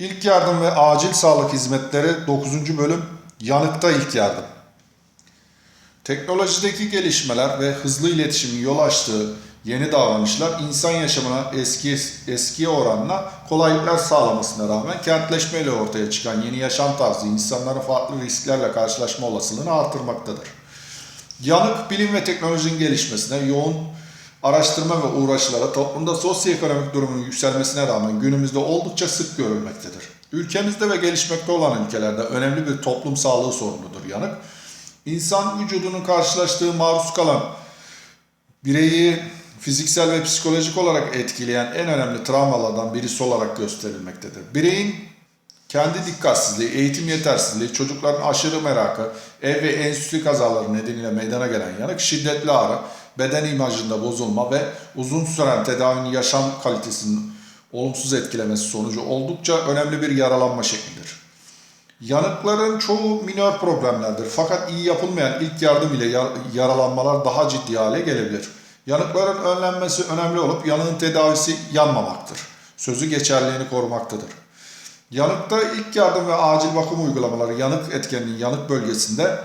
İlk yardım ve acil sağlık hizmetleri 9. bölüm yanıkta ilk yardım. Teknolojideki gelişmeler ve hızlı iletişimin yol açtığı yeni davranışlar insan yaşamına eski eskiye oranla kolaylıklar sağlamasına rağmen kentleşmeyle ortaya çıkan yeni yaşam tarzı insanların farklı risklerle karşılaşma olasılığını artırmaktadır. Yanık bilim ve teknolojinin gelişmesine, yoğun araştırma ve uğraşlara, toplumda sosyoekonomik durumun yükselmesine rağmen günümüzde oldukça sık görülmektedir. Ülkemizde ve gelişmekte olan ülkelerde önemli bir toplum sağlığı sorunudur yanık. İnsan vücudunun karşılaştığı maruz kalan bireyi fiziksel ve psikolojik olarak etkileyen en önemli travmalardan birisi olarak gösterilmektedir. Bireyin kendi dikkatsizliği, eğitim yetersizliği, çocukların aşırı merakı, ev ve enstitü kazaları nedeniyle meydana gelen yanık, şiddetli ağrı, beden imajında bozulma ve uzun süren tedavinin yaşam kalitesinin olumsuz etkilemesi sonucu oldukça önemli bir yaralanma şeklidir. Yanıkların çoğu minör problemlerdir fakat iyi yapılmayan ilk yardım ile yar- yaralanmalar daha ciddi hale gelebilir. Yanıkların önlenmesi önemli olup yanığın tedavisi yanmamaktır. Sözü geçerliğini korumaktadır. Yanıkta ilk yardım ve acil bakım uygulamaları yanık etkenliğin yanık bölgesinde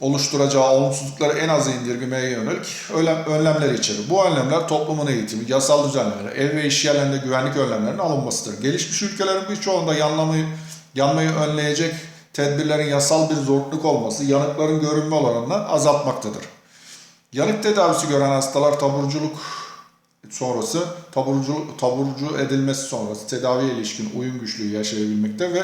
oluşturacağı olumsuzlukları en aza indirgemeye yönelik önlem- önlemler içerir. Bu önlemler toplumun eğitimi, yasal düzenlemeleri, ev ve iş yerlerinde güvenlik önlemlerinin alınmasıdır. Gelişmiş ülkelerin birçoğunda yanlamayı, yanmayı önleyecek tedbirlerin yasal bir zorunluluk olması yanıkların görünme oranını azaltmaktadır. Yanık tedavisi gören hastalar taburculuk sonrası taburcu, taburcu edilmesi sonrası tedaviye ilişkin uyum güçlüğü yaşayabilmekte ve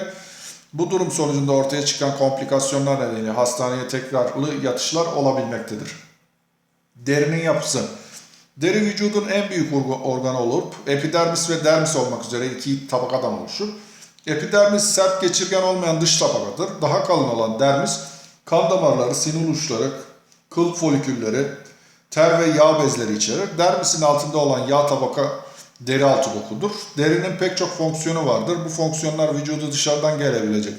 bu durum sonucunda ortaya çıkan komplikasyonlar nedeniyle hastaneye tekrarlı yatışlar olabilmektedir. Derinin yapısı Deri vücudun en büyük orga- organı olup epidermis ve dermis olmak üzere iki tabakadan oluşur. Epidermis sert geçirgen olmayan dış tabakadır. Daha kalın olan dermis kan damarları, sinir uçları, kıl folikülleri, ter ve yağ bezleri içerir. Dermisin altında olan yağ tabaka deri altı dokudur. Derinin pek çok fonksiyonu vardır. Bu fonksiyonlar vücudu dışarıdan gelebilecek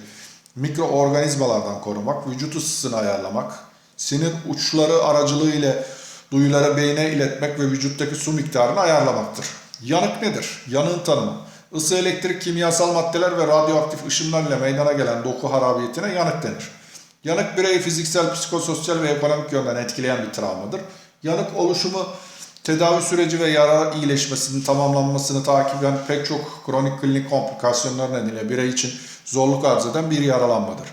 mikroorganizmalardan korumak, vücut ısısını ayarlamak, sinir uçları aracılığı ile duyuları beyne iletmek ve vücuttaki su miktarını ayarlamaktır. Yanık nedir? Yanığın tanımı. Isı, elektrik, kimyasal maddeler ve radyoaktif ışınlar ile meydana gelen doku harabiyetine yanık denir. Yanık bireyi fiziksel, psikososyal ve ekonomik yönden etkileyen bir travmadır. Yanık oluşumu tedavi süreci ve yara iyileşmesinin tamamlanmasını takiben pek çok kronik klinik komplikasyonlar nedeniyle birey için zorluk arz eden bir yaralanmadır.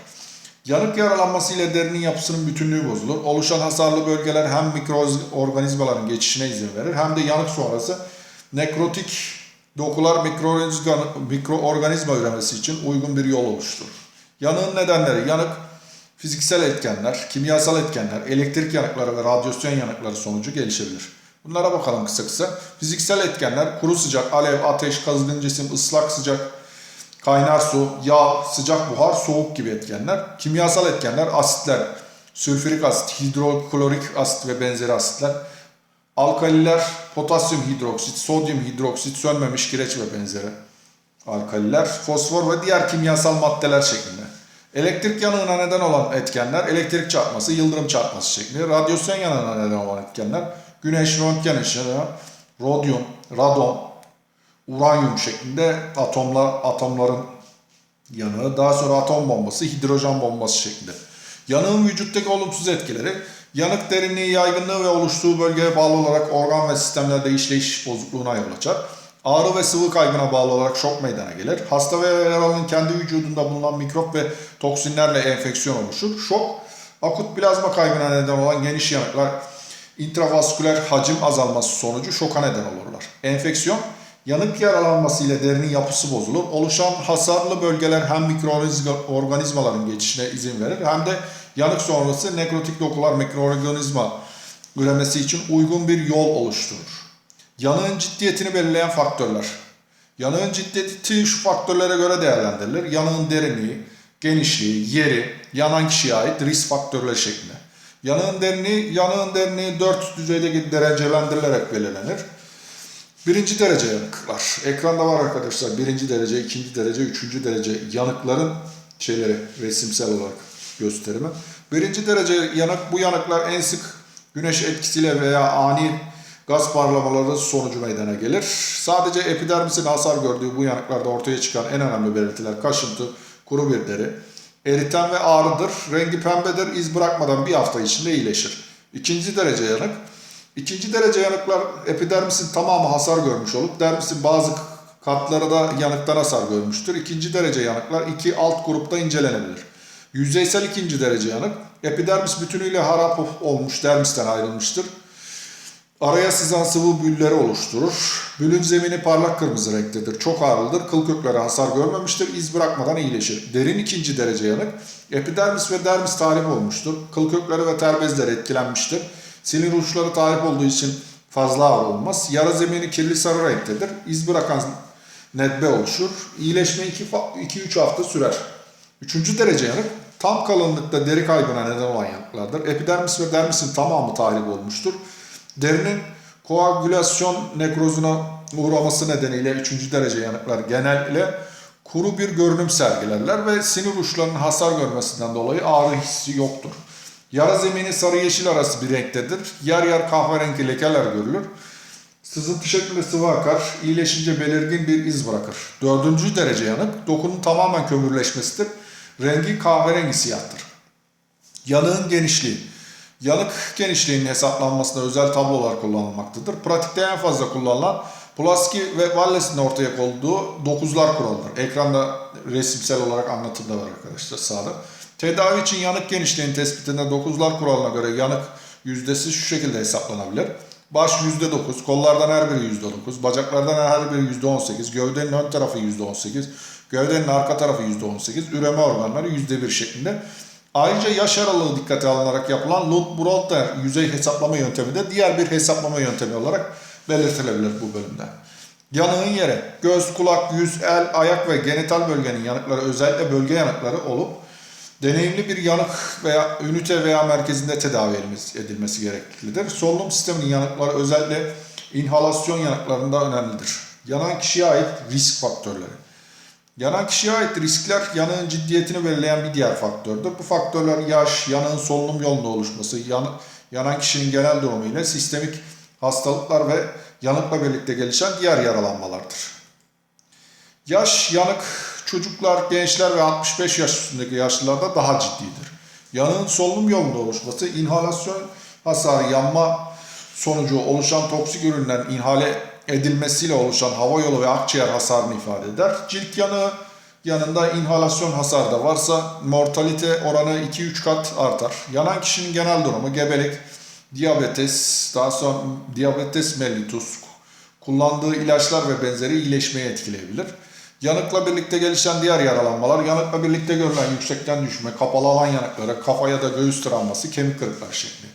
Yanık yaralanması ile derinin yapısının bütünlüğü bozulur. Oluşan hasarlı bölgeler hem mikroorganizmaların geçişine izin verir hem de yanık sonrası nekrotik dokular mikroorganizma üremesi için uygun bir yol oluşturur. Yanığın nedenleri yanık fiziksel etkenler, kimyasal etkenler, elektrik yanıkları ve radyasyon yanıkları sonucu gelişebilir. Bunlara bakalım kısa kısa. Fiziksel etkenler kuru sıcak, alev, ateş, kazgın cisim, ıslak sıcak, kaynar su, yağ, sıcak buhar, soğuk gibi etkenler. Kimyasal etkenler asitler, sülfürik asit, hidroklorik asit ve benzeri asitler. Alkaliler, potasyum hidroksit, sodyum hidroksit, sönmemiş kireç ve benzeri alkaliler, fosfor ve diğer kimyasal maddeler şeklinde. Elektrik yanığına neden olan etkenler, elektrik çarpması, yıldırım çarpması şeklinde. Radyasyon yanığına neden olan etkenler, güneş, röntgen ışığı, rodyum, radon, uranyum şeklinde atomlar, atomların yanığı, daha sonra atom bombası, hidrojen bombası şeklinde. Yanığın vücuttaki olumsuz etkileri, yanık derinliği, yaygınlığı ve oluştuğu bölgeye bağlı olarak organ ve sistemlerde işleyiş bozukluğuna yol açar. Ağrı ve sıvı kaybına bağlı olarak şok meydana gelir. Hasta ve yaralının kendi vücudunda bulunan mikrop ve toksinlerle enfeksiyon oluşur. Şok, akut plazma kaybına neden olan geniş yanıklar, intravasküler hacim azalması sonucu şoka neden olurlar. Enfeksiyon, yanık yaralanması ile derinin yapısı bozulur. Oluşan hasarlı bölgeler hem mikroorganizmaların geçişine izin verir hem de yanık sonrası nekrotik dokular mikroorganizma üremesi için uygun bir yol oluşturur. Yanığın ciddiyetini belirleyen faktörler. Yanığın ciddiyeti şu faktörlere göre değerlendirilir. Yanığın derinliği, genişliği, yeri, yanan kişiye ait risk faktörleri şeklinde. Yanığın derinliği, yanığın derinliği 4 düzeyde derecelendirilerek belirlenir. Birinci derece yanıklar. Ekranda var arkadaşlar. Birinci derece, ikinci derece, üçüncü derece yanıkların şeyleri resimsel olarak gösterimi. Birinci derece yanık bu yanıklar en sık güneş etkisiyle veya ani gaz parlamaları sonucu meydana gelir. Sadece epidermisin hasar gördüğü bu yanıklarda ortaya çıkan en önemli belirtiler kaşıntı, kuru bir deri, eriten ve ağrıdır. Rengi pembedir, iz bırakmadan bir hafta içinde iyileşir. İkinci derece yanık. İkinci derece yanıklar epidermisin tamamı hasar görmüş olup dermisin bazı katları da yanıktan hasar görmüştür. İkinci derece yanıklar iki alt grupta incelenebilir. Yüzeysel ikinci derece yanık. Epidermis bütünüyle harap olmuş, dermisten ayrılmıştır. Araya sızan sıvı bülleri oluşturur. Bülün zemini parlak kırmızı renktedir. Çok ağrılıdır. Kıl kökleri hasar görmemiştir. İz bırakmadan iyileşir. Derin ikinci derece yanık. Epidermis ve dermis tahrip olmuştur. Kıl kökleri ve ter bezleri etkilenmiştir. Sinir uçları tahrip olduğu için fazla ağrı olmaz. Yara zemini kirli sarı renktedir. İz bırakan nedbe oluşur. İyileşme 2-3 hafta sürer. Üçüncü derece yanık tam kalınlıkta deri kaybına neden olan yanıklardır. Epidermis ve dermisin tamamı tahrip olmuştur. Derinin koagülasyon nekrozuna uğraması nedeniyle üçüncü derece yanıklar genelde kuru bir görünüm sergilerler ve sinir uçlarının hasar görmesinden dolayı ağrı hissi yoktur. Yara zemini sarı yeşil arası bir renktedir. Yer yer kahverengi lekeler görülür. Sızıntı şeklinde sıvı akar, iyileşince belirgin bir iz bırakır. Dördüncü derece yanık, dokunun tamamen kömürleşmesidir. Rengi kahverengi siyahtır. Yanığın genişliği. Yanık genişliğinin hesaplanmasında özel tablolar kullanılmaktadır. Pratikte en fazla kullanılan Pulaski ve Wallace'in ortaya koyduğu dokuzlar kuralıdır. Ekranda resimsel olarak anlatımda var arkadaşlar sağda. Tedavi için yanık genişliğinin tespitinde dokuzlar kuralına göre yanık yüzdesi şu şekilde hesaplanabilir. Baş %9, kollardan her biri %9, bacaklardan her biri %18, gövdenin ön tarafı %18, gövdenin arka tarafı %18, üreme organları %1 şeklinde. Ayrıca yaş aralığı dikkate alınarak yapılan Lund-Brolter yüzey hesaplama yöntemi de diğer bir hesaplama yöntemi olarak belirtilebilir bu bölümde. Yanığın yeri, göz, kulak, yüz, el, ayak ve genital bölgenin yanıkları özellikle bölge yanıkları olup deneyimli bir yanık veya ünite veya merkezinde tedavi edilmesi gereklidir. Solunum sisteminin yanıkları özellikle inhalasyon yanıklarında önemlidir. Yanan kişiye ait risk faktörleri. Yanan kişiye ait riskler yanığın ciddiyetini belirleyen bir diğer faktördür. Bu faktörler yaş, yanığın solunum yolunda oluşması, yan, yanan kişinin genel durumu ile sistemik hastalıklar ve yanıkla birlikte gelişen diğer yaralanmalardır. Yaş, yanık, çocuklar, gençler ve 65 yaş üstündeki yaşlılarda daha ciddidir. Yanığın solunum yolunda oluşması, inhalasyon hasarı, yanma sonucu oluşan toksik ürünlerin inhale edilmesiyle oluşan hava yolu ve akciğer hasarını ifade eder. Cilt yanığı yanında inhalasyon hasarı da varsa mortalite oranı 2-3 kat artar. Yanan kişinin genel durumu gebelik, diyabetes, daha sonra diyabetes mellitus, kullandığı ilaçlar ve benzeri iyileşmeye etkileyebilir. Yanıkla birlikte gelişen diğer yaralanmalar, yanıkla birlikte görülen yüksekten düşme, kapalı alan yanıkları, kafa ya da göğüs travması, kemik kırıklar şekli.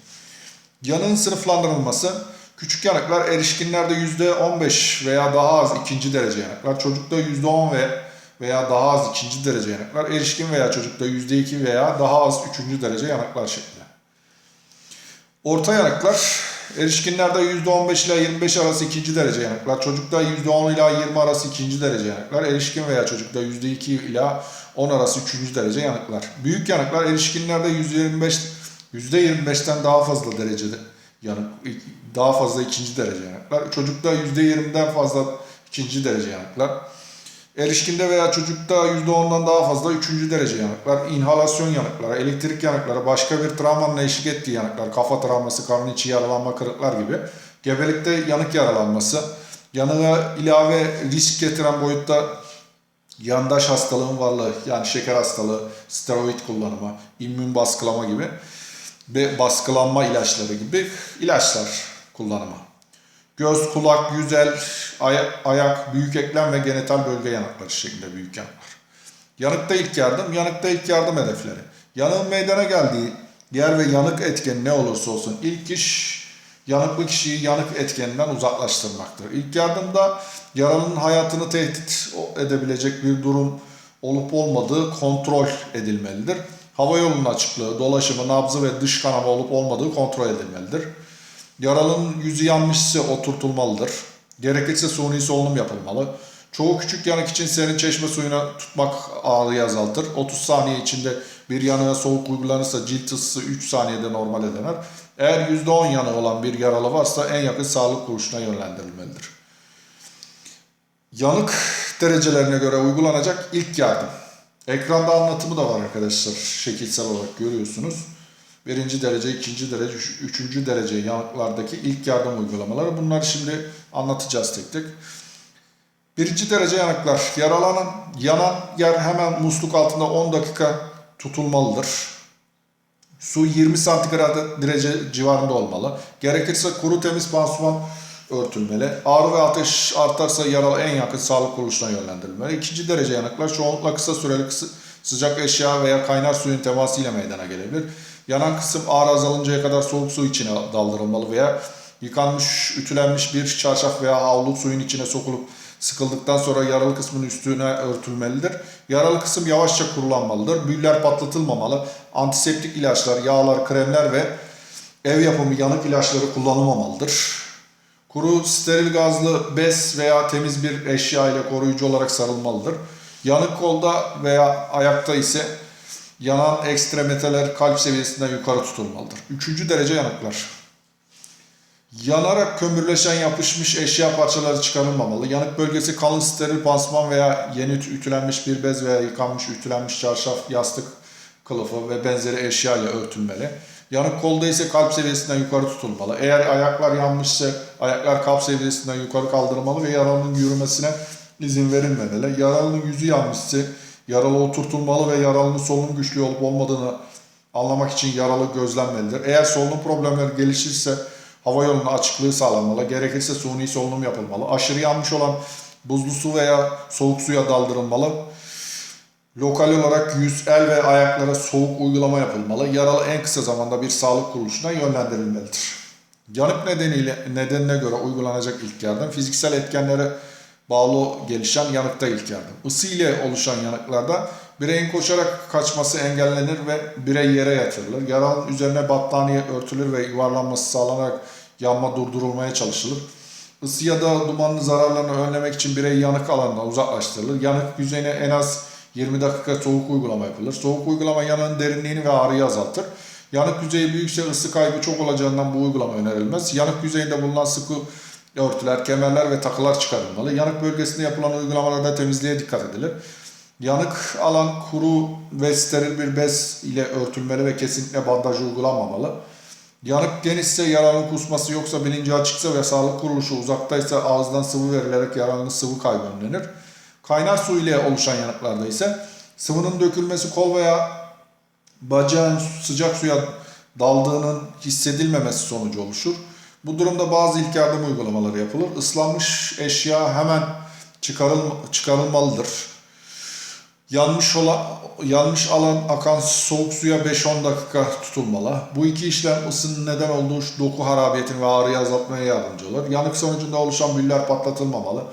Yanığın sınıflandırılması, küçük yanıklar erişkinlerde %15 veya daha az ikinci derece yanıklar, çocukta %10 ve veya daha az ikinci derece yanıklar, erişkin veya çocukta %2 veya daha az üçüncü derece yanıklar şeklinde. Orta yanıklar erişkinlerde %15 ile 25 arası ikinci derece yanıklar, çocukta %10 ila 20 arası ikinci derece yanıklar, erişkin veya çocukta %2 ila 10 arası üçüncü derece yanıklar. Büyük yanıklar erişkinlerde %25 %25'ten daha fazla derecede yanık, daha fazla ikinci derece yanıklar. Çocukta %20'den fazla ikinci derece yanıklar. Erişkinde veya çocukta %10'dan daha fazla üçüncü derece yanıklar, inhalasyon yanıkları, elektrik yanıkları, başka bir travmanın eşlik ettiği yanıklar, kafa travması, karın içi yaralanma, kırıklar gibi. Gebelikte yanık yaralanması, yanığa ilave risk getiren boyutta yandaş hastalığın varlığı, yani şeker hastalığı, steroid kullanımı, immün baskılama gibi ve baskılanma ilaçları gibi ilaçlar kullanımı. Göz, kulak, yüzel, ayak, ayak, büyük eklem ve genital bölge yanıkları şeklinde büyük yanıklar. Yanıkta ilk yardım, yanıkta ilk yardım hedefleri. Yanığın meydana geldiği yer ve yanık etkeni ne olursa olsun ilk iş yanıklı kişiyi yanık etkeninden uzaklaştırmaktır. İlk yardımda yaralının hayatını tehdit edebilecek bir durum olup olmadığı kontrol edilmelidir. Hava yolunun açıklığı, dolaşımı, nabzı ve dış kanama olup olmadığı kontrol edilmelidir. Yaralının yüzü yanmışsa oturtulmalıdır. Gerekirse suni solunum yapılmalı. Çoğu küçük yanık için serin çeşme suyuna tutmak ağrıyı azaltır. 30 saniye içinde bir yanığa soğuk uygulanırsa cilt ısısı 3 saniyede normale döner. Eğer %10 yanı olan bir yaralı varsa en yakın sağlık kuruluşuna yönlendirilmelidir. Yanık derecelerine göre uygulanacak ilk yardım. Ekranda anlatımı da var arkadaşlar. Şekilsel olarak görüyorsunuz. Birinci derece, ikinci derece, üç- üçüncü derece yanıklardaki ilk yardım uygulamaları. Bunları şimdi anlatacağız tek tek. Birinci derece yanıklar. Yaralanan, yanan yer hemen musluk altında 10 dakika tutulmalıdır. Su 20 santigrat derece civarında olmalı. Gerekirse kuru temiz pansuman örtülmeli. Ağrı ve ateş artarsa yaralı en yakın sağlık kuruluşuna yönlendirilmeli. İkinci derece yanıklar çoğunlukla kısa süreli sıcak eşya veya kaynar suyun temasıyla meydana gelebilir. Yanan kısım ağrı azalıncaya kadar soğuk su içine daldırılmalı veya yıkanmış, ütülenmiş bir çarşaf veya havlu suyun içine sokulup sıkıldıktan sonra yaralı kısmın üstüne örtülmelidir. Yaralı kısım yavaşça kurulanmalıdır. Büller patlatılmamalı. Antiseptik ilaçlar, yağlar, kremler ve ev yapımı yanık ilaçları kullanılmamalıdır. Kuru steril gazlı bez veya temiz bir eşya ile koruyucu olarak sarılmalıdır. Yanık kolda veya ayakta ise yanan ekstremeteler kalp seviyesinden yukarı tutulmalıdır. Üçüncü derece yanıklar. Yanarak kömürleşen yapışmış eşya parçaları çıkarılmamalı. Yanık bölgesi kalın steril pansuman veya yeni ütü- ütülenmiş bir bez veya yıkanmış ütülenmiş çarşaf, yastık kılıfı ve benzeri eşya ile örtülmeli. Yanık kolda ise kalp seviyesinden yukarı tutulmalı. Eğer ayaklar yanmışsa ayaklar kalp seviyesinden yukarı kaldırılmalı ve yaralının yürümesine izin verilmemeli. Yaralının yüzü yanmışsa yaralı oturtulmalı ve yaralının solunum güçlüğü olup olmadığını anlamak için yaralı gözlenmelidir. Eğer solunum problemleri gelişirse hava yolunun açıklığı sağlanmalı. Gerekirse suni solunum yapılmalı. Aşırı yanmış olan buzlu su veya soğuk suya daldırılmalı. Lokal olarak yüz, el ve ayaklara soğuk uygulama yapılmalı. Yaralı en kısa zamanda bir sağlık kuruluşuna yönlendirilmelidir. Yanık nedeniyle nedenine göre uygulanacak ilk yardım fiziksel etkenlere bağlı gelişen yanıkta ilk yardım. Isı ile oluşan yanıklarda bireyin koşarak kaçması engellenir ve birey yere yatırılır. Yaralının üzerine battaniye örtülür ve yuvarlanması sağlanarak yanma durdurulmaya çalışılır. Isı ya da dumanın zararlarını önlemek için birey yanık alanından uzaklaştırılır. Yanık yüzeyine en az 20 dakika soğuk uygulama yapılır. Soğuk uygulama yanığın derinliğini ve ağrıyı azaltır. Yanık yüzeyi büyükse ısı kaybı çok olacağından bu uygulama önerilmez. Yanık yüzeyinde bulunan sıkı örtüler, kemerler ve takılar çıkarılmalı. Yanık bölgesinde yapılan uygulamalarda temizliğe dikkat edilir. Yanık alan kuru ve steril bir bez ile örtülmeli ve kesinlikle bandaj uygulanmamalı. Yanık genişse yaralının kusması yoksa bilinci açıksa ve sağlık kuruluşu uzaktaysa ağızdan sıvı verilerek yaralının sıvı kaybı önlenir. Kaynar su ile oluşan yanıklarda ise sıvının dökülmesi kol veya bacağın sıcak suya daldığının hissedilmemesi sonucu oluşur. Bu durumda bazı ilk yardım uygulamaları yapılır. Islanmış eşya hemen çıkarıl, çıkarılmalıdır. Yanmış olan yanmış alan akan soğuk suya 5-10 dakika tutulmalı. Bu iki işlem ısının neden olduğu doku harabiyetini ve ağrıyı azaltmaya yardımcı olur. Yanık sonucunda oluşan büller patlatılmamalı.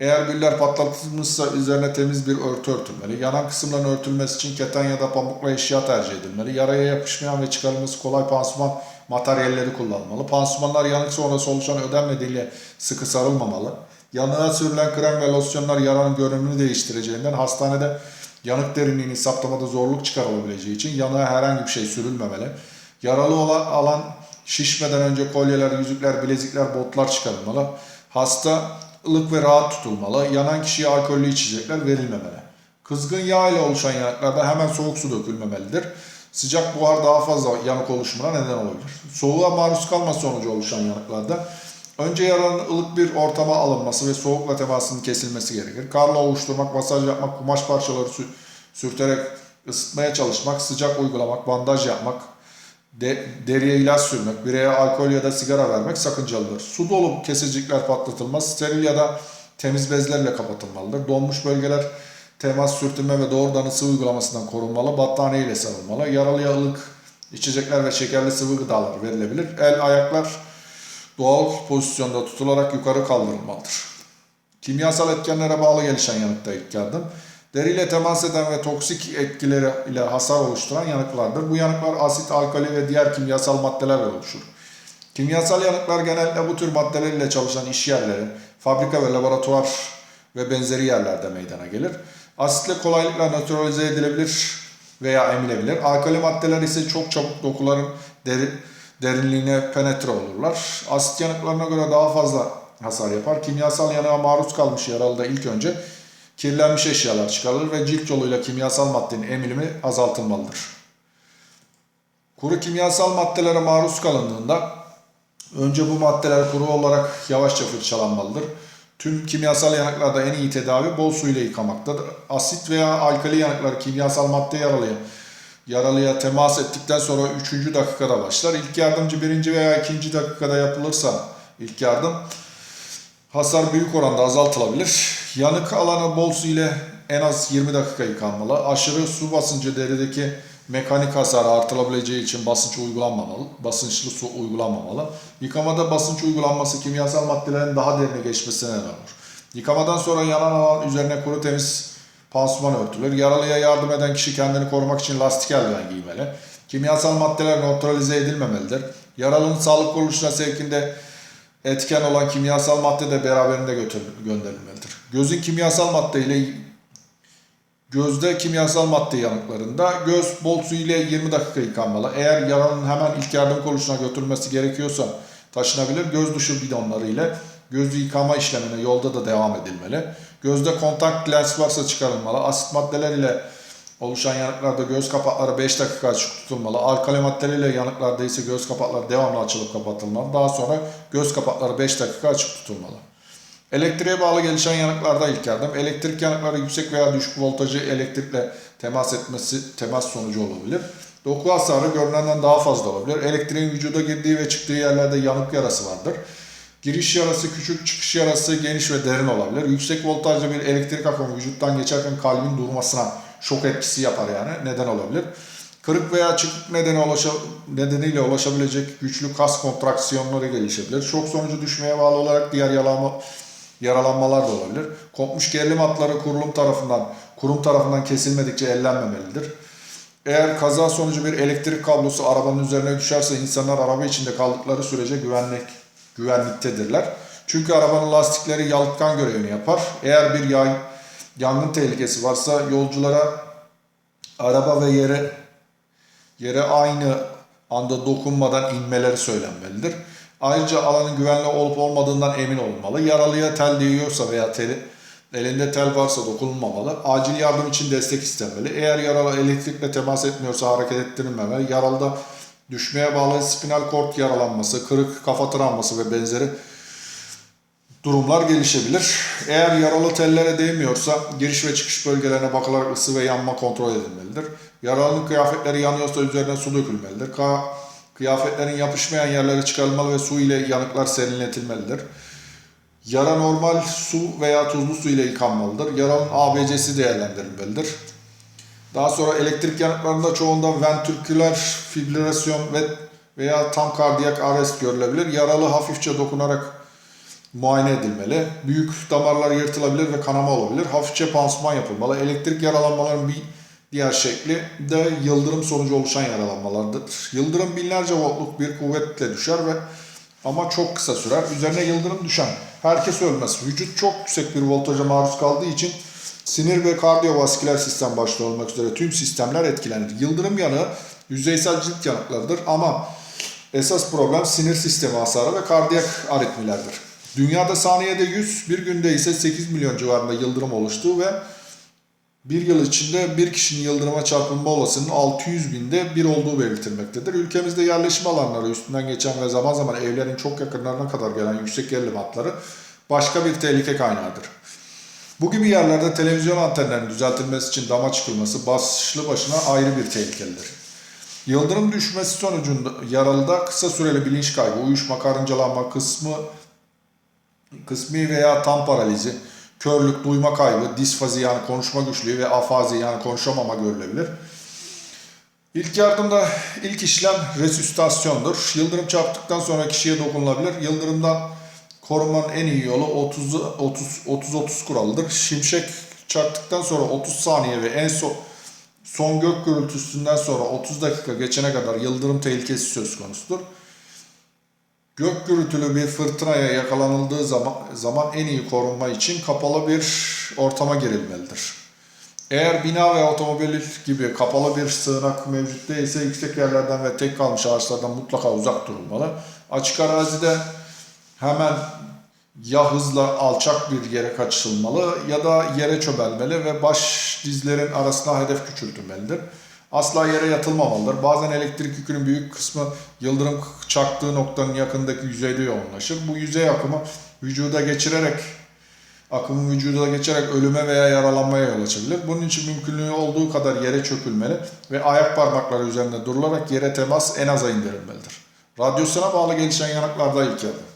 Eğer büller patlatılmışsa üzerine temiz bir örtü örtülmeli. Yanan kısımların örtülmesi için keten ya da pamukla eşya tercih edilmeli. Yaraya yapışmayan ve çıkarılması kolay pansuman materyalleri kullanılmalı. Pansumanlar yanık sonrası oluşan ödem nedeniyle sıkı sarılmamalı. Yanığa sürülen krem ve losyonlar yaranın görünümünü değiştireceğinden hastanede yanık derinliğini saptamada zorluk çıkarılabileceği için yanığa herhangi bir şey sürülmemeli. Yaralı olan alan şişmeden önce kolyeler, yüzükler, bilezikler, botlar çıkarılmalı. Hasta ılık ve rahat tutulmalı. Yanan kişiye alkollü içecekler verilmemeli. Kızgın yağ ile oluşan yanıklarda hemen soğuk su dökülmemelidir. Sıcak buhar daha fazla yanık oluşumuna neden olabilir. Soğuğa maruz kalma sonucu oluşan yanıklarda önce yaranın ılık bir ortama alınması ve soğukla temasının kesilmesi gerekir. Karla ovuşturmak, masaj yapmak, kumaş parçaları sü- sürterek ısıtmaya çalışmak, sıcak uygulamak, bandaj yapmak, de, deriye ilaç sürmek, bireye alkol ya da sigara vermek sakıncalıdır. Su dolu kesicikler patlatılmaz, steril ya da temiz bezlerle kapatılmalıdır. Donmuş bölgeler temas, sürtünme ve doğrudan ısı uygulamasından korunmalı, battaniye ile sarılmalı. Yaralıya ılık içecekler ve şekerli sıvı gıdalar verilebilir. El, ayaklar doğal pozisyonda tutularak yukarı kaldırılmalıdır. Kimyasal etkenlere bağlı gelişen yanıkta ilk yardım. Deriyle temas eden ve toksik etkileri ile hasar oluşturan yanıklardır. Bu yanıklar asit, alkali ve diğer kimyasal maddelerle oluşur. Kimyasal yanıklar genellikle bu tür maddeler ile çalışan iş yerleri, fabrika ve laboratuvar ve benzeri yerlerde meydana gelir. Asitle kolaylıkla nötralize edilebilir veya emilebilir. Alkali maddeler ise çok çabuk dokuların deri, derinliğine penetre olurlar. Asit yanıklarına göre daha fazla hasar yapar. Kimyasal yanığa maruz kalmış yaralıda ilk önce kirlenmiş eşyalar çıkarılır ve cilt yoluyla kimyasal maddenin emilimi azaltılmalıdır. Kuru kimyasal maddelere maruz kalındığında önce bu maddeler kuru olarak yavaşça fırçalanmalıdır. Tüm kimyasal yanıklarda en iyi tedavi bol su ile yıkamaktadır. Asit veya alkali yanıklar kimyasal madde yaralıya, yaralıya temas ettikten sonra 3. dakikada başlar. İlk yardımcı 1. veya 2. dakikada yapılırsa ilk yardım hasar büyük oranda azaltılabilir. Yanık alanı bol su ile en az 20 dakika yıkanmalı. Aşırı su basıncı derideki mekanik hasarı artılabileceği için basınç uygulanmamalı. Basınçlı su uygulanmamalı. Yıkamada basınç uygulanması kimyasal maddelerin daha derine geçmesine neden olur. Yıkamadan sonra yanan alan üzerine kuru temiz pansuman örtülür. Yaralıya yardım eden kişi kendini korumak için lastik eldiven giymeli. Kimyasal maddeler nötralize edilmemelidir. Yaralının sağlık kuruluşuna sevkinde etken olan kimyasal madde de beraberinde götür, gönderilmelidir. Gözün kimyasal madde ile Gözde kimyasal madde yanıklarında göz bol su ile 20 dakika yıkanmalı. Eğer yaranın hemen ilk yardım kuruluşuna götürülmesi gerekiyorsa taşınabilir. Göz duşu bidonları ile gözü yıkama işlemine yolda da devam edilmeli. Gözde kontak lens varsa çıkarılmalı. Asit maddeler ile oluşan yanıklarda göz kapakları 5 dakika açık tutulmalı. Alkali maddeler ile yanıklarda ise göz kapakları devamlı açılıp kapatılmalı. Daha sonra göz kapakları 5 dakika açık tutulmalı. Elektriğe bağlı gelişen yanıklarda ilk yardım. Elektrik yanıkları yüksek veya düşük voltajı elektrikle temas etmesi temas sonucu olabilir. Doku hasarı görünenden daha fazla olabilir. Elektriğin vücuda girdiği ve çıktığı yerlerde yanık yarası vardır. Giriş yarası küçük, çıkış yarası geniş ve derin olabilir. Yüksek voltajlı bir elektrik akımı vücuttan geçerken kalbin durmasına şok etkisi yapar yani. Neden olabilir? Kırık veya çıkık nedeni ulaşa, nedeniyle ulaşabilecek güçlü kas kontraksiyonları gelişebilir. Şok sonucu düşmeye bağlı olarak diğer yalama, yaralanmalar da olabilir. Kopmuş gerilim hatları kurulum tarafından, kurum tarafından kesilmedikçe ellenmemelidir. Eğer kaza sonucu bir elektrik kablosu arabanın üzerine düşerse insanlar araba içinde kaldıkları sürece güvenlik güvenliktedirler. Çünkü arabanın lastikleri yalıtkan görevini yapar. Eğer bir yay, yangın tehlikesi varsa yolculara araba ve yere yere aynı anda dokunmadan inmeleri söylenmelidir. Ayrıca alanın güvenli olup olmadığından emin olunmalı. Yaralıya tel değiyorsa veya teli, elinde tel varsa dokunulmamalı. Acil yardım için destek istenmeli. Eğer yaralı elektrikle temas etmiyorsa hareket ettirilmemeli. Yaralıda düşmeye bağlı spinal kort yaralanması, kırık kafa travması ve benzeri durumlar gelişebilir. Eğer yaralı tellere değmiyorsa giriş ve çıkış bölgelerine bakılarak ısı ve yanma kontrol edilmelidir. Yaralının kıyafetleri yanıyorsa üzerine su dökülmelidir. Ka kıyafetlerin yapışmayan yerleri çıkarılmalı ve su ile yanıklar serinletilmelidir. Yara normal su veya tuzlu su ile yıkanmalıdır. Yaranın ABC'si değerlendirilmelidir. Daha sonra elektrik yanıklarında çoğunda ventriküler fibrilasyon ve veya tam kardiyak arrest görülebilir. Yaralı hafifçe dokunarak muayene edilmeli. Büyük damarlar yırtılabilir ve kanama olabilir. Hafifçe pansuman yapılmalı. Elektrik yaralanmaların bir diğer şekli de yıldırım sonucu oluşan yaralanmalardır. Yıldırım binlerce voltluk bir kuvvetle düşer ve ama çok kısa sürer. Üzerine yıldırım düşen herkes ölmez. Vücut çok yüksek bir voltaja maruz kaldığı için sinir ve kardiyovasküler sistem başta olmak üzere tüm sistemler etkilenir. Yıldırım yanığı yüzeysel cilt yanıklarıdır ama esas problem sinir sistemi hasarı ve kardiyak aritmilerdir. Dünyada saniyede 100, bir günde ise 8 milyon civarında yıldırım oluştuğu ve bir yıl içinde bir kişinin yıldırıma çarpılma olasılığının 600 binde bir olduğu belirtilmektedir. Ülkemizde yerleşim alanları üstünden geçen ve zaman zaman evlerin çok yakınlarına kadar gelen yüksek gerilim hatları başka bir tehlike kaynağıdır. Bu gibi yerlerde televizyon antenlerinin düzeltilmesi için dama çıkılması başlı başına ayrı bir tehlikelidir. Yıldırım düşmesi sonucunda yaralıda kısa süreli bilinç kaybı, uyuşma, karıncalanma, kısmı kısmi veya tam paralizi, körlük, duyma kaybı, disfazi yani konuşma güçlüğü ve afazi yani konuşamama görülebilir. İlk yardımda ilk işlem resüsitasyondur. Yıldırım çarptıktan sonra kişiye dokunulabilir. Yıldırımdan korunmanın en iyi yolu 30 30 30 30 kuralıdır. Şimşek çarptıktan sonra 30 saniye ve en son son gök gürültüsünden sonra 30 dakika geçene kadar yıldırım tehlikesi söz konusudur. Gök gürültülü bir fırtınaya yakalanıldığı zaman, zaman en iyi korunma için kapalı bir ortama girilmelidir. Eğer bina ve otomobil gibi kapalı bir sığınak mevcut değilse yüksek yerlerden ve tek kalmış ağaçlardan mutlaka uzak durulmalı. Açık arazide hemen ya hızla alçak bir yere kaçılmalı ya da yere çömelmeli ve baş dizlerin arasına hedef küçültülmelidir. Asla yere yatılmamalıdır. Bazen elektrik yükünün büyük kısmı yıldırım çaktığı noktanın yakındaki yüzeyde yoğunlaşır. Bu yüzey akımı vücuda geçirerek akımın vücuda geçerek ölüme veya yaralanmaya yol açabilir. Bunun için mümkünlüğü olduğu kadar yere çökülmeli ve ayak parmakları üzerinde durularak yere temas en aza indirilmelidir. Radyasyona bağlı gelişen yanıklarda ilk yardım.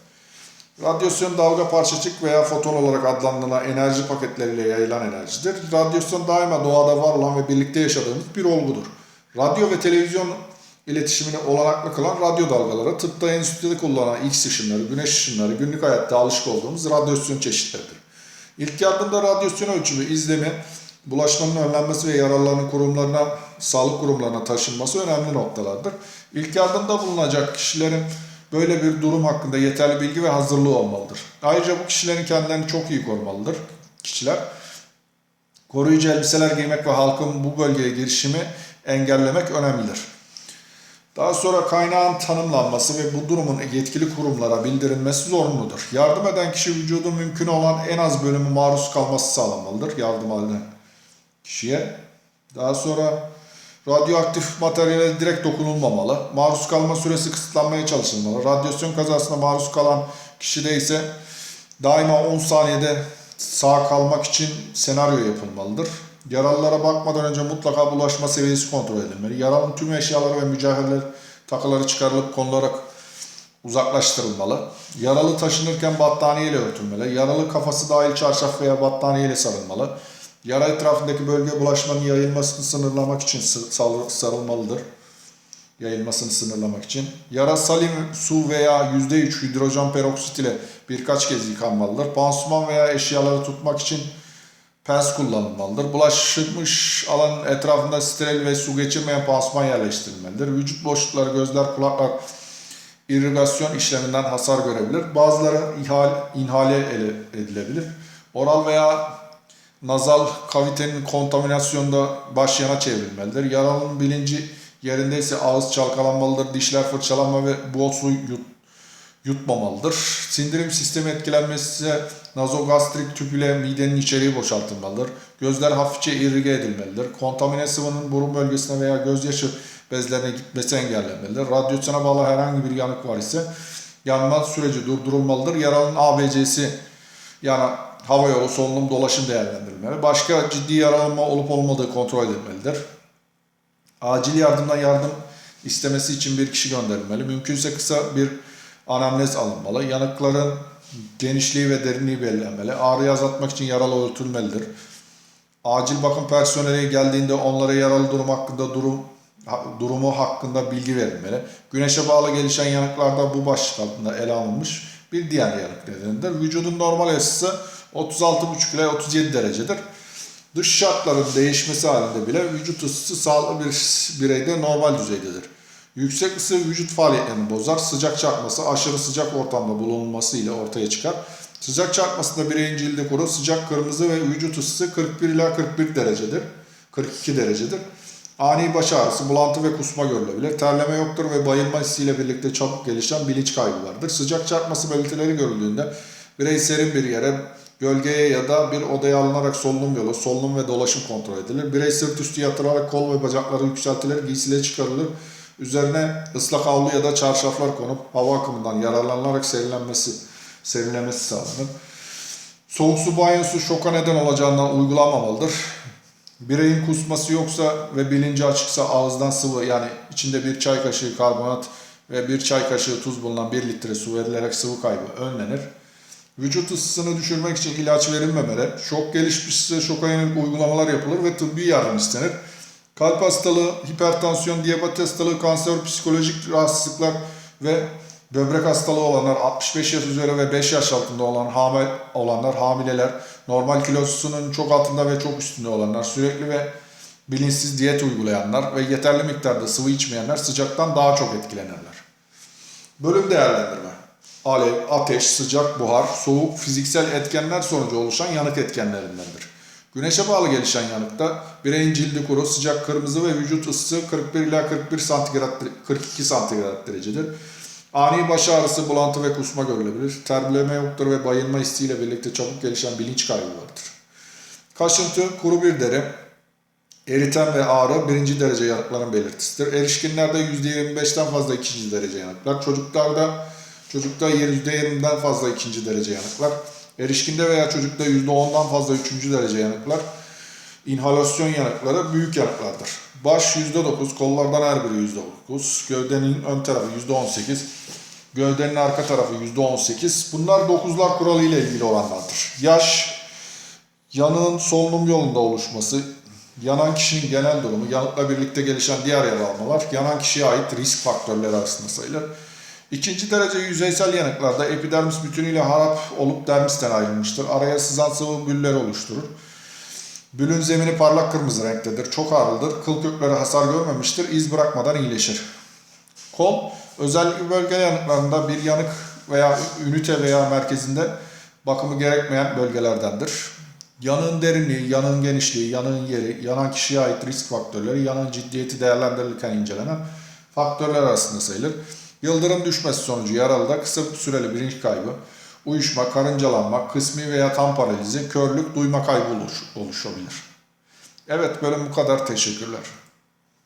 Radyasyon dalga parçacık veya foton olarak adlandırılan enerji paketleriyle yayılan enerjidir. Radyasyon daima doğada var olan ve birlikte yaşadığımız bir olgudur. Radyo ve televizyon iletişimini olanaklı kılan radyo dalgaları, tıpta enstitüde kullanılan X ışınları, güneş ışınları, günlük hayatta alışık olduğumuz radyasyon çeşitleridir. İlk yardımda radyasyon ölçümü, izlemi, bulaşmanın önlenmesi ve yaralıların kurumlarına, sağlık kurumlarına taşınması önemli noktalardır. İlk yardımda bulunacak kişilerin böyle bir durum hakkında yeterli bilgi ve hazırlığı olmalıdır. Ayrıca bu kişilerin kendilerini çok iyi korumalıdır. Kişiler koruyucu elbiseler giymek ve halkın bu bölgeye girişimi engellemek önemlidir. Daha sonra kaynağın tanımlanması ve bu durumun yetkili kurumlara bildirilmesi zorunludur. Yardım eden kişi vücudun mümkün olan en az bölümü maruz kalması sağlanmalıdır yardım eden kişiye. Daha sonra radyoaktif materyale direkt dokunulmamalı. Maruz kalma süresi kısıtlanmaya çalışılmalı. Radyasyon kazasına maruz kalan kişide ise daima 10 saniyede sağ kalmak için senaryo yapılmalıdır. Yaralılara bakmadan önce mutlaka bulaşma seviyesi kontrol edilmeli. Yaralının tüm eşyaları ve mücevherler takıları çıkarılıp konularak uzaklaştırılmalı. Yaralı taşınırken battaniyeyle örtülmeli. Yaralı kafası dahil çarşaf veya battaniyeyle sarılmalı. Yara etrafındaki bölge bulaşmanın yayılmasını sınırlamak için sarılmalıdır. Yayılmasını sınırlamak için. Yara salim su veya %3 hidrojen peroksit ile birkaç kez yıkanmalıdır. Pansuman veya eşyaları tutmak için pens kullanılmalıdır. Bulaşmış alanın etrafında steril ve su geçirmeyen pansuman yerleştirilmelidir. Vücut boşlukları, gözler, kulaklar irrigasyon işleminden hasar görebilir. Bazıları ihal, inhale edilebilir. Oral veya nazal kavitenin kontaminasyonda baş yana çevrilmelidir. Yaralının bilinci yerindeyse ağız çalkalanmalıdır, dişler fırçalanma ve bol su yut, yutmamalıdır. Sindirim sistemi etkilenmesi nazogastrik tüp ile midenin içeriği boşaltılmalıdır. Gözler hafifçe irrige edilmelidir. Kontamine sıvının burun bölgesine veya gözyaşı bezlerine gitmesi engellenmelidir. Radyasyona bağlı herhangi bir yanık var ise yanma süreci durdurulmalıdır. Yaralının ABC'si yani hava yolu, solunum, dolaşım değerlendirilmeli. Başka ciddi yaralanma olup olmadığı kontrol edilmelidir. Acil yardımdan yardım istemesi için bir kişi gönderilmeli. Mümkünse kısa bir anamnez alınmalı. Yanıkların genişliği ve derinliği belirlenmeli. Ağrıyı azaltmak için yaralı örtülmelidir. Acil bakım personeli geldiğinde onlara yaralı durum hakkında durum durumu hakkında bilgi verilmeli. Güneşe bağlı gelişen yanıklarda bu başlık altında ele alınmış bir diğer yanık nedenidir. Vücudun normal ısısı 36,5 ile 37 derecedir. Dış şartların değişmesi halinde bile vücut ısısı sağlıklı bir bireyde normal düzeydedir. Yüksek ısı vücut faaliyetlerini bozar. Sıcak çarpması aşırı sıcak ortamda bulunması ile ortaya çıkar. Sıcak çarpmasında bireyin cildi kurur. Sıcak kırmızı ve vücut ısısı 41 ila 41 derecedir. 42 derecedir. Ani baş ağrısı, bulantı ve kusma görülebilir. Terleme yoktur ve bayılma hissiyle birlikte çabuk gelişen bilinç kaybı vardır. Sıcak çarpması belirtileri görüldüğünde birey serin bir yere, gölgeye ya da bir odaya alınarak solunum yolu, solunum ve dolaşım kontrol edilir. Birey sırt üstü yatırarak kol ve bacakları yükseltilir, giysileri çıkarılır. Üzerine ıslak havlu ya da çarşaflar konup hava akımından yararlanarak serinlenmesi, serinlemesi sağlanır. Soğuk su banyosu şoka neden olacağından uygulanmamalıdır. Bireyin kusması yoksa ve bilinci açıksa ağızdan sıvı yani içinde bir çay kaşığı karbonat ve bir çay kaşığı tuz bulunan 1 litre su verilerek sıvı kaybı önlenir. Vücut ısısını düşürmek için ilaç verilmemeli. Şok gelişmişse şoka yönelik uygulamalar yapılır ve tıbbi yardım istenir. Kalp hastalığı, hipertansiyon, diyabet hastalığı, kanser, psikolojik rahatsızlıklar ve böbrek hastalığı olanlar, 65 yaş üzeri ve 5 yaş altında olan hamile olanlar, hamileler, normal kilosunun çok altında ve çok üstünde olanlar, sürekli ve bilinçsiz diyet uygulayanlar ve yeterli miktarda sıvı içmeyenler sıcaktan daha çok etkilenirler. Bölüm değerlendirme. Alev, ateş, sıcak, buhar, soğuk, fiziksel etkenler sonucu oluşan yanık etkenlerindendir. Güneşe bağlı gelişen yanıkta bireyin cildi kuru, sıcak kırmızı ve vücut ısısı 41 ila 41 santigrat 42 santigrat derecedir. Ani baş ağrısı, bulantı ve kusma görülebilir. Terleme yoktur ve bayılma hissiyle birlikte çabuk gelişen bilinç kaybı vardır. Kaşıntı, kuru bir deri, eriten ve ağrı birinci derece yanıkların belirtisidir. Erişkinlerde %25'ten fazla ikinci derece yanıklar. Çocuklarda çocukta %20'den fazla ikinci derece yanıklar. Erişkinde veya çocukta %10'dan fazla üçüncü derece yanıklar. İnhalasyon yanıkları büyük yanıklardır. Baş %9, kollardan her biri %9, gövdenin ön tarafı %18, gövdenin arka tarafı %18. Bunlar 9'lar kuralı ile ilgili olanlardır. Yaş, yanığın solunum yolunda oluşması, yanan kişinin genel durumu, yanıkla birlikte gelişen diğer yaralanmalar, yanan kişiye ait risk faktörleri arasında sayılır. İkinci derece yüzeysel yanıklarda epidermis bütünüyle harap olup dermisten ayrılmıştır. Araya sızan sıvı büller oluşturur. Bülün zemini parlak kırmızı renktedir. Çok ağrılıdır. Kıl kökleri hasar görmemiştir. İz bırakmadan iyileşir. Kol, özellikle bölge yanıklarında bir yanık veya ünite veya merkezinde bakımı gerekmeyen bölgelerdendir. Yanığın derinliği, yanığın genişliği, yanığın yeri, yanan kişiye ait risk faktörleri, yanığın ciddiyeti değerlendirilirken incelenen faktörler arasında sayılır. Yıldırım düşmesi sonucu yaralıda kısa süreli bilinç kaybı, uyuşma, karıncalanma, kısmi veya tam paralizi, körlük, duyma kaybı oluş, oluşabilir. Evet bölüm bu kadar. Teşekkürler.